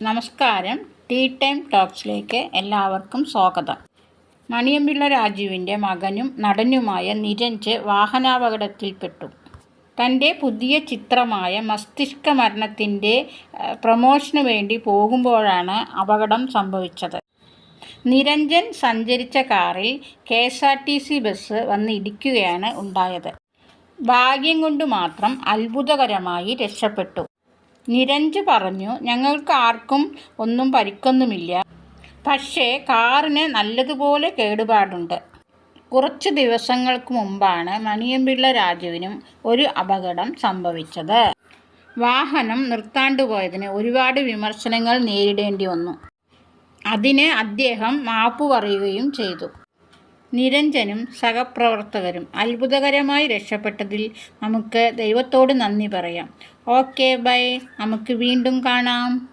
നമസ്കാരം. Tea time ടോക്സിലേക്ക് എല്ലാവർക്കും സ്വാഗതം. മണിയമ്പിള്ള രാജുവിന്റെ മകനും നടനുമായ നിരഞ്ജ് വാഹനാപകടത്തിൽപ്പെട്ടു. തന്റെ പുതിയ ചിത്രമായ മസ്തിഷ്ക മരണത്തിന്റെ പ്രൊമോഷന് വേണ്ടി പോകുമ്പോഴാണ് അപകടം സംഭവിച്ചത്. നിരഞ്ജൻ സഞ്ചരിച്ച കാറിൽ K S R T C bus വന്ന് ഇടിക്കുകയാണ് ഉണ്ടായത്. ഭാഗ്യം കൊണ്ട് മാത്രം അത്ഭുതകരമായി രക്ഷപ്പെട്ടു. നിരഞ്ജ് പറഞ്ഞു ഞങ്ങൾക്ക് ആർക്കും ഒന്നും പരിക്കൊന്നുമില്ല. പക്ഷേ കാറിന് നല്ലതുപോലെ കേടുപാടുണ്ട്. കുറച്ച് ദിവസങ്ങൾക്ക് മുമ്പാണ് മണിയമ്പിള്ള രാജുവിനും ഒരു അപകടം സംഭവിച്ചത്. വാഹനം നിർത്താണ്ടുപോയതിന് ഒരുപാട് വിമർശനങ്ങൾ നേരിടേണ്ടി വന്നു. അതിന് അദ്ദേഹം മാപ്പ് പറയുകയും ചെയ്തു. നിരഞ്ജനും സഹപ്രവർത്തകരും അത്ഭുതകരമായി രക്ഷപ്പെട്ടതിൽ നമുക്ക് ദൈവത്തോട് നന്ദി പറയാം. Okay bye. നമുക്ക് വീണ്ടും കാണാം.